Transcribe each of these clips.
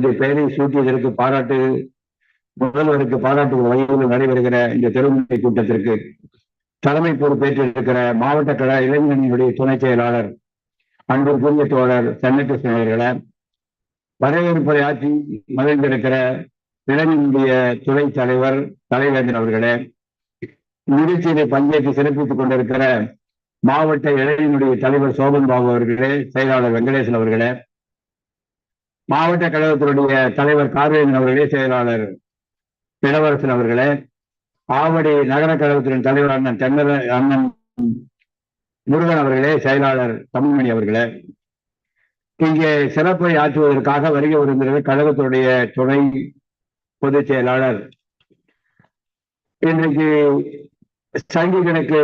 தனது பெயரை சூட்டியதற்கு பாராட்டு முதல்வருக்கு பாராட்டு வகையில் நடைபெறுகிற இந்த தெருமுனை கூட்டத்திற்கு தலைமை பொறுப்பேற்றிருக்கிற மாவட்ட கழக இளைஞர்களுடைய துணை செயலாளர் அன்பிற்குரிய தோழர் சென்னகிருஷ்ணன் அவர்களை வரவேற்புரை ஆற்றி மகிழ்ந்திருக்கிற இளைஞனுடைய துணை தலைவர் தலைவேந்தன் அவர்களே நிகழ்ச்சியிலே பங்கேற்று சிறப்பித்துக் கொண்டிருக்கிற மாவட்ட இளைஞனுடைய தலைவர் சோபன் பாபு அவர்களே செயலாளர் வெங்கடேசன் அவர்களே மாவட்ட கழகத்தினுடைய தலைவர் கார்வேந்தன் அவர்களே செயலாளர் இளவரசன் அவர்களே ஆவடி நகர கழகத்தின் தலைவர் அண்ணன் தென்னர அண்ணன் முருகன் அவர்களே செயலாளர் தமிழ்மணி அவர்களே. இங்கே சிறப்பை ஆற்றுவதற்காக வருகை வருகின்றது கழகத்தினுடைய துணை பொதுச் செயலாளர். இன்றைக்கு சங்கிகனுக்கு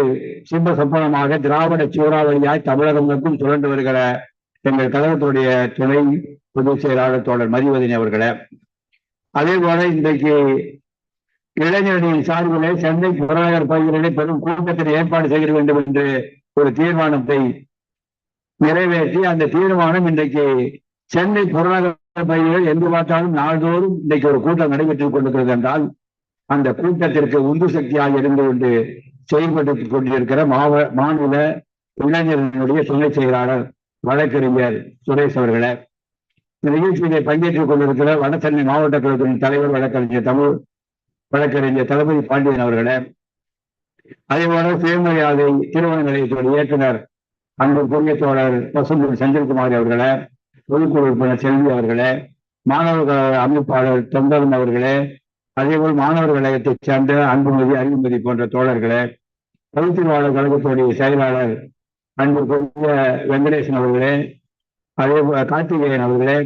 சிம்ப சம்பளமாக திராவிட சூறாவளியாய் தமிழகம் மட்டும் சுழண்டு வருகிற எங்கள் கழகத்துடைய துணை பொதுச் செயலாளர் தோழர் மதிவதனி அவர்களை அதே போல இன்றைக்கு இளைஞர்களின் சார்பிலே சென்னை புறநகர் பகுதிகளிலே பெரும் கூட்டத்தில் ஏற்பாடு செய்ய வேண்டும் என்று ஒரு தீர்மானத்தை நிறைவேற்றி அந்த தீர்மானம் இன்றைக்கு சென்னை புறநகர் பகுதிகள் எங்கு பார்த்தாலும் நாள்தோறும் இன்றைக்கு ஒரு கூட்டம் நடைபெற்றுக் கொண்டிருக்கிறது என்றால் அந்த கூட்டத்திற்கு உந்து சக்தியாக இருந்து கொண்டு செயல்பட்டு கொண்டிருக்கிற மாவ மாநில இளைஞர்களுடைய துணை செயலாளர் வழக்கறிஞர் சுரேஷ் அவர்களை. இந்த நிகழ்ச்சியிலே பங்கேற்றுக் கொண்டிருக்கிற வடசென்னை மாவட்ட குழுவின் தலைவர் வழக்கறிஞர் தமிழ் வழக்கறிஞர் தளபதி பாண்டியன் அவர்களை. அதே போல சுயமரியாதை திருமண நிலையத்தோட இயக்குனர் அன்புக்குரிய தோழர் பசும்பொன் செந்தில்குமார் அவர்களை பொதுக்குழு உறுப்பினர் செல்வி அவர்களே மாணவர் அமைப்பாளர் தொண்டரன் அவர்களே அதேபோல் மாணவர் கழகத்தைச் சேர்ந்த அன்புமதி அறிவுமதி போன்ற தோழர்களே பகுத்திருவாளர் கழகத்துடைய செயலாளர் அன்புக்குரிய வெங்கடேசன் அவர்களே அதே கார்த்திகேயன் அவர்களே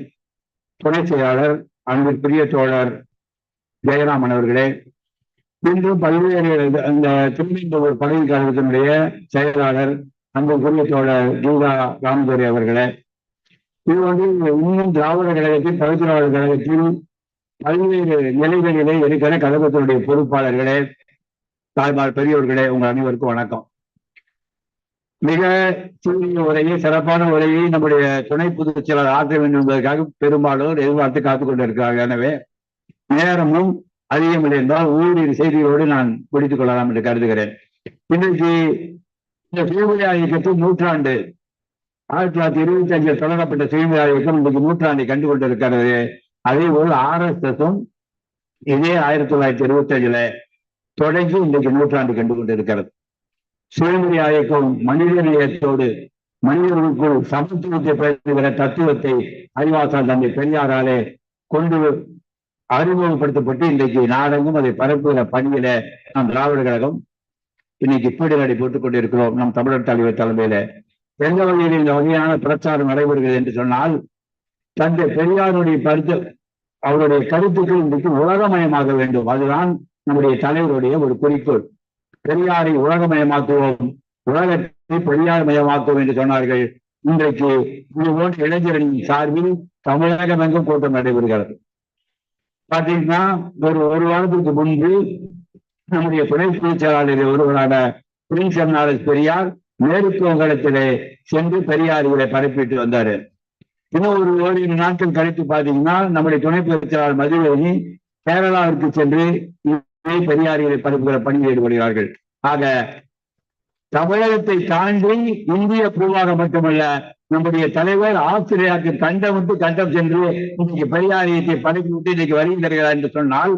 துணை செயலாளர் அன்பிற்குரிய தோழர் ஜெயராமன் அவர்களே இன்றும் பல்வேறு அந்த திருநெல்வேலூர் பதவி கழகத்தினுடைய செயலாளர் அன்புக்குரிய தோழர் கீதா ராமதுரை அவர்களே. இது வந்து இன்னும் திராவிட கழகத்தில் பகுதியாளர் கழகத்தில் பல்வேறு நிலைகளிலே இருக்கிற கழகத்தினுடைய பொறுப்பாளர்களே தாய்மார் பெரியோர்களே உங்கள் அனைவருக்கும் வணக்கம். மிக சிறிய உரையை சிறப்பான உரையை நம்முடைய துணை பொதுச் செயலாளர் ஆற்ற வேண்டும் என்பதற்காக பெரும்பாலும் எதிர்பார்த்து காத்துக் கொண்டிருக்கிறார்கள். எனவே நேரமும் அதிகமில்லை என்றால் ஊழியர் செய்திகளோடு நான் முடித்துக் கொள்ளலாம் என்று கருதுகிறேன். இன்றைக்கு இந்த சுயமரியா இயக்கத்தின் நூற்றாண்டு ஆயிரத்தி தொள்ளாயிரத்தி இருபத்தி அஞ்சில் தொடங்கப்பட்ட சுயமரியா இயக்கம் இன்றைக்கு நூற்றாண்டை கண்டு கொண்டிருக்கிறது அதே போல் ஆர் எஸ் எஸும் இதே ஆயிரத்தி தொள்ளாயிரத்தி இருபத்தி அஞ்சுல தொடங்கி இன்றைக்கு நூற்றாண்டு கண்டு கொண்டிருக்கிறது சுயமரியா மனித நேயத்தோடு மனிதர்களுக்குள் சமத்துவத்தை பேசுகிற தத்துவத்தை அறிவாசால் தந்தை பெரியாராலே கொண்டு அறிமுகப்படுத்தப்பட்டு இன்றைக்கு நாடெங்கும் அதை பரப்புகிற பணியில நம் திராவிட கழகம் இன்னைக்கு பீடுகளை போட்டுக் கொண்டிருக்கிறோம். நம் தமிழர் தலைவர் தலைமையில. எந்த வகையில் இந்த வகையான பிரச்சாரம் நடைபெறுகிறது என்று சொன்னால் தந்தை பெரியாருடைய கருத்து அவருடைய கருத்துக்கள் இன்றைக்கு உலகமயமாக வேண்டும். அதுதான் நம்முடைய தலைவருடைய ஒரு குறிக்கோள். பெரியாரை உலகமயமாக்குவோம் உலகத்தை பெரியார் மயமாக்குவோம் என்று சொன்னார்கள். இன்றைக்கு இது போன்ற இளைஞர்களின் சார்பில் தமிழகம் எங்கும் கூட்டம் நடைபெறுகிறது. பாத்தீங்கன்னா ஒரு ஒரு வாரத்துக்கு முன்பு நம்முடைய துணை பேச்சாளர் ஒருவரான பிரின்ஸ் எம்னாரஸ் பெரியார் மேற்கு வங்கத்திலே சென்று பெரியாரிகளை பரப்பிட்டு வந்தாரு. இன்னும் ஒரு ஓரிரு நாட்கள் கழித்து பாத்தீங்கன்னா நம்முடைய துணை பேச்சாளர் செயலாளர் கேரளாவிற்கு சென்று பெரியாரிகளை பரப்புகிற பணியில் ஈடுபடுகிறார்கள்? ஆக தமிழகத்தை தாண்டி இந்திய பூவாக மட்டுமல்ல நம்முடைய தலைவர் ஆஸ்திரேலியாவுக்கு கண்டம் விட்டு கண்டம் சென்று இன்னைக்கு பெரியாரியத்தை பரப்பி விட்டு இன்னைக்கு வருகை தருகிறார் என்று சொன்னால்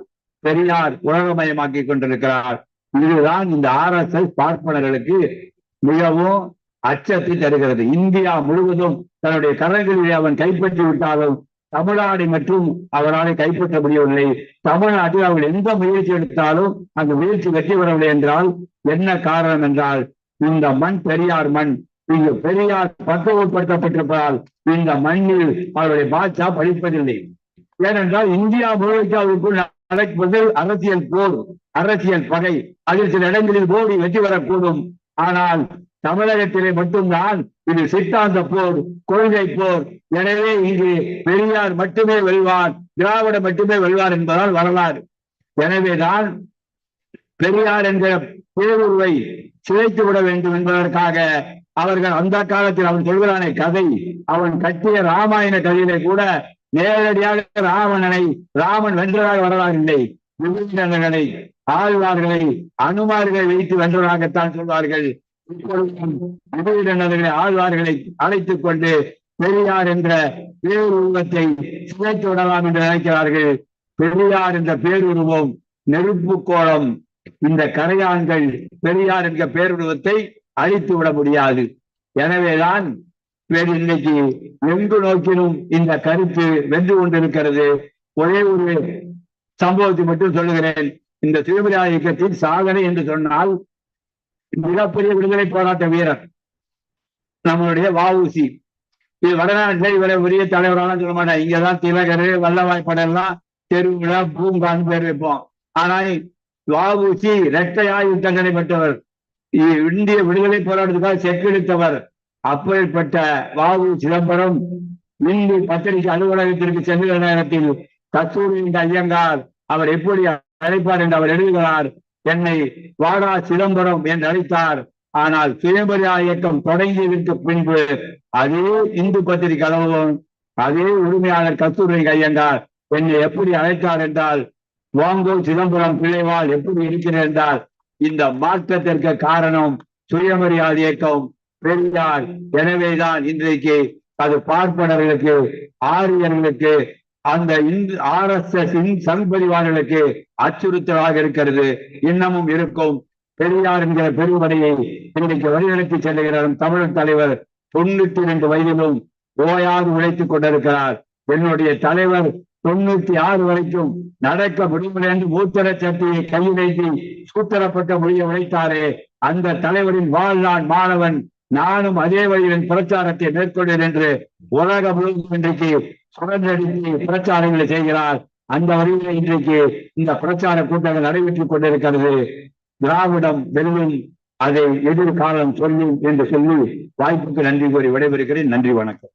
பெரியார் உலகமயமாக்கி கொண்டிருக்கிறார். இதுதான் இந்த ஆர் எஸ் எஸ் பார்ப்பனர்களுக்கு மிகவும் அச்சத்தை தருகிறது. இந்தியா முழுவதும் தன்னுடைய கரங்களிலே அவன் கைப்பற்றி விட்டாலும் தமிழ்நாடு மற்றும் அவரால் கைப்பற்ற முடியவில்லை தமிழ்நாட்டில் அவர்கள் எந்த முயற்சி எடுத்தாலும் அந்த முயற்சி வெற்றி பெறவில்லை என்றால் என்ன காரணம் என்றால் இந்த மண் பெரியார் மண். இங்கு பெரியார் பக்குவப்படுத்தப்பட்டிருப்பதால் இந்த மண்ணில் அவருடைய பாட்சா படிப்பதில்லை ஏனென்றால் இந்தியா முழுக்க அவருக்குள் நடப்பது அரசியல் போர் அரசியல் பகை. அதில் சில இடங்களில் போடி வெற்றி பெறக்கூடும். ஆனால் தமிழகத்திலே மட்டும்தான் இது சித்தாந்த போர் கொள்கை போர். எனவே இங்கு பெரியார் மட்டுமே வெல்வார் திராவிட மட்டுமே வெல்வார் என்பதால் வரலாறு. எனவேதான் பெரியார் என்கிற பேருருவை சிதைத்து விட வேண்டும் என்பதற்காக அவர்கள் அந்த காலத்தில் அவன் சொல்கிறானே கதை. அவன் கட்டிய ராமாயண கதையிலே கூட நேரடியாக ராவணனை ராமன் வென்றதாக வரலாறு இல்லை. விபீஷணனை ஆழ்வார்களை அனுமார்களை வைத்து வென்றதாகத்தான் சொல்வார்கள். இப்பொழுதும் ஆழ்வார்களை அழைத்துக் கொண்டு பெரியார் என்ற பேருருவத்தை சிதைத்து விடலாம் என்று நினைக்கிறார்கள். பெரியார் என்ற பேருருவம் நெருப்பு கோலம். இந்த கரையான்கள் பெரியார் என்ற பேருருவத்தை அழித்து விட முடியாது. எனவேதான் வேறு இன்னைக்கு எங்கு நோக்கிலும் இந்த கருத்து வென்று கொண்டிருக்கிறது. ஒரே ஒரு சம்பவத்தை மட்டும் சொல்லுகிறேன். இந்த திருவிழா இயக்கத்தின் சாதனை என்று சொன்னால் மிகப்பெரிய விடுதலை போராட்ட வீரர். நம்மளுடைய வஉசி. இது வடநாட்டில் இவரை உரிய தலைவரான சொல்ல மாட்டேன் இங்கதான் திலகர் வல்லவாய் படம்லாம் தெருவிழா பூங்கான்னு பேர் வைப்போம். ஆனால் வஉசி இரட்டை ஆய்வு தண்டனை பெற்றவர் இந்திய விடுதலை போராட்டத்துக்காக செக்கெடுத்தவர் அப்படிப்பட்ட வாவு சிதம்பரம் இந்து பத்திரிகை அலுவலகத்திற்கு சென்ற நேரத்தில் கஸ்தூரி ஐயங்கார் அவர் எப்படி அழைப்பார் என்று அவர் எழுதுகிறார். என்னை வாடா சிதம்பரம் என்று அழைத்தார். ஆனால் சுயமரியா இயக்கம் தொடங்கியதற்கு பின்பு அதே இந்து பத்திரிகை அலுவலகம் அதே உரிமையாளர் கஸ்தூரி கையண்டார் என்னை எப்படி அழைத்தார் என்றால் வாங்கோ சிதம்பரம் பிழைவால் எப்படி இருக்கிறது என்றால் இந்த மாற்றத்திற்கு காரணம் சுயமரியாதை இயக்கம் பெரியார். எனவேதான் இன்றைக்கு அது பார்ப்பனர்களுக்கு ஆரியர்களுக்கு அந்த இந்து ஆர் எஸ் எஸ் சங்பரிவார்களுக்கு அச்சுறுத்தலாக இருக்கிறது. இன்னமும் இருக்கும். பெரியார் என்கிற பெருமடையை இன்றைக்கு வழிநடத்தி செல்லுகிற தமிழர் தலைவர். தொண்ணூத்தி ரெண்டு வயதிலும் ஓயாது உழைத்துக் கொண்டிருக்கிறார். என்னுடைய தலைவர் தொண்ணூத்தி ஆறு வரைக்கும் நடக்க முடியவில்லை என்று மூத்தர சட்டியை கையில் வைத்து மொழியை உழைத்தாரே. அந்த தலைவரின் வாழ்நாள் மாணவன் நானும் அதே வழியில் பிரச்சாரத்தை மேற்கொண்டேன் என்று உலக முழுவதும் இன்றைக்கு சுழன்றடித்து பிரச்சாரங்களை செய்கிறார். அந்த வழியில் இன்றைக்கு இந்த பிரச்சார கூட்டங்கள் நடைபெற்றுக் கொண்டிருக்கிறது. திராவிடம் வெல்லும் அதை எதிர்காலம் சொல்லும் என்று சொல்லி வாய்ப்புக்கு நன்றி கூறி விடைபெறுகிறேன். நன்றி வணக்கம்.